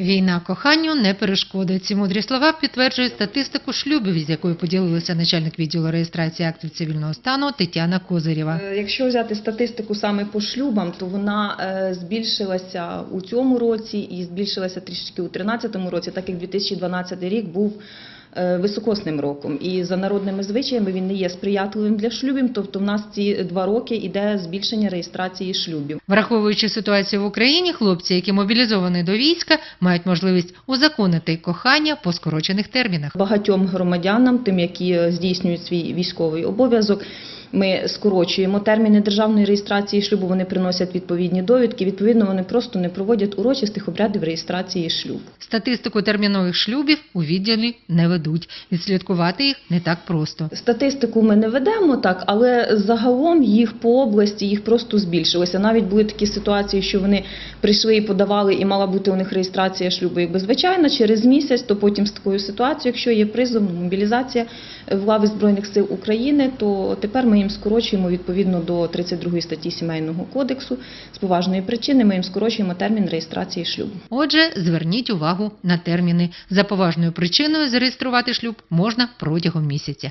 Війна коханню не перешкодить. Ці мудрі слова підтверджують статистику шлюбів, з якою поділилася начальник відділу реєстрації актів цивільного стану Тетяна Козирєва. Е, Якщо взяти статистику саме по шлюбам, то вона е, збільшилася у цьому році і збільшилася трішки у 2013 році, так як 2012 рік був високосним роком. І за народними звичаями він не є сприятливим для шлюбів. Тобто, в нас ці два роки іде збільшення реєстрації шлюбів. Враховуючи ситуацію в Україні, хлопці, які мобілізовані до війська, мають можливість узаконити кохання по скорочених термінах. Багатьом громадянам, тим, які е, здійснюють свій військовий обов'язок. Ми скорочуємо терміни державної реєстрації шлюбу. Вони приносять відповідні довідки. Відповідно, вони просто не проводять урочистих обрядів реєстрації шлюбу. Статистику термінових шлюбів у відділі не ведуть. Відслідкувати їх не так просто. Статистику ми не ведемо так, але загалом їх по області їх просто збільшилося. Навіть були такі ситуації, що вони прийшли і подавали, і мала бути у них реєстрація шлюбу. Якби звичайно, через місяць, то потім з такою ситуацією, якщо є призов, мобілізація в лави збройних сил України, то тепер ми їм скорочуємо відповідно до 32 статті сімейного кодексу. З поважної причини ми їм скорочуємо термін реєстрації шлюбу. Отже, зверніть увагу на терміни. За поважною причиною зареєструвати шлюб можна протягом місяця.